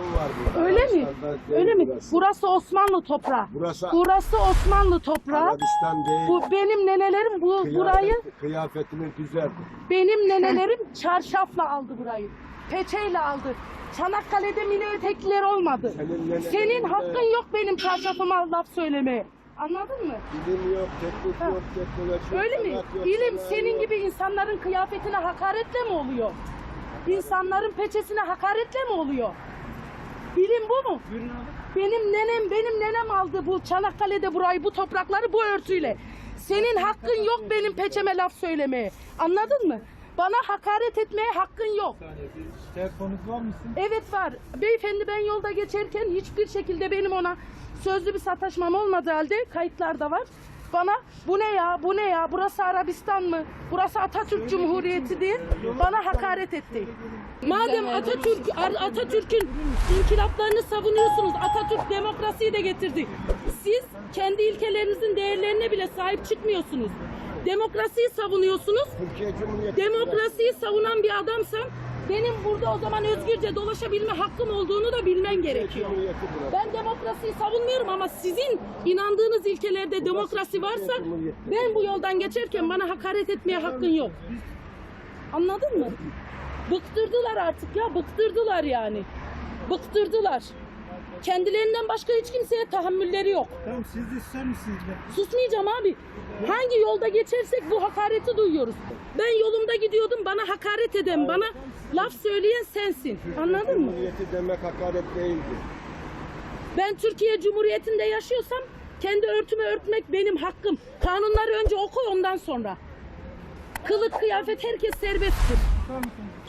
Osmanlı'nın var burada. Öyle mi? Öyle mi? burası. Burası Osmanlı toprağı. Burası Burası Osmanlı toprağı. Arabistan değil. Bu benim nenelerim bu Kıyafet- burayı Kıyafetinin güzeldi. benim nenelerim çarşafla aldı burayı. Peçeyle aldı. Çanakkale'de mini etekliler olmadı. Senin nenelerin Senin de- hakkın yok benim çarşafıma laf söylemeye. Anladın mı? Bilim yok, teknik Ha. yok, teknoloji yok, Öyle mi? sanat yok, sanayi senin yok. gibi insanların kıyafetine hakaretle mi oluyor? İnsanların peçesine hakaretle mi oluyor? Bilim bu mu? Benim nenem, benim nenem aldı bu Çanakkale'de burayı, bu toprakları bu örtüyle. Senin hakkın yok benim peçeme laf söylemeye. Anladın mı? Bana hakaret etmeye hakkın yok. Telefonunuz var mısın? Evet var. Beyefendi ben yolda geçerken hiçbir şekilde benim ona sözlü bir sataşmam olmadığı halde kayıtlarda var. Bana bu ne ya bu ne ya burası Arabistan mı burası Atatürk Cumhuriyeti diye bana hakaret etti. Madem Atatürk Atatürk'ün inkılaplarını savunuyorsunuz Atatürk demokrasiyi de getirdi. Siz kendi ilkelerinizin değerlerine bile sahip çıkmıyorsunuz. Demokrasiyi savunuyorsunuz. Demokrasiyi savunan bir adamsan benim burada o zaman özgürce dolaşabilme hakkım olduğunu da bilmen gerekiyor. Ben demokrasiyi savunmuyorum ama sizin inandığınız ilkelerde demokrasi varsa ben bu yoldan geçerken bana hakaret etmeye hakkın yok. Anladın mı? Bıktırdılar artık ya, bıktırdılar yani. Bıktırdılar. Kendilerinden başka hiç kimseye tahammülleri yok. Tamam siz de ister misiniz? be? Susmayacağım abi. Hangi yolda geçersek bu hakareti duyuyoruz. Ben yolumda gidiyordum bana hakaret eden, bana laf söyleyen sensin. Anladın mı? Cumhuriyeti demek hakaret değildi. Ben Türkiye Cumhuriyeti'nde yaşıyorsam kendi örtümü örtmek benim hakkım. Kanunları önce oku ondan sonra. Kılık kıyafet herkes serbesttir. Tutar mısınız?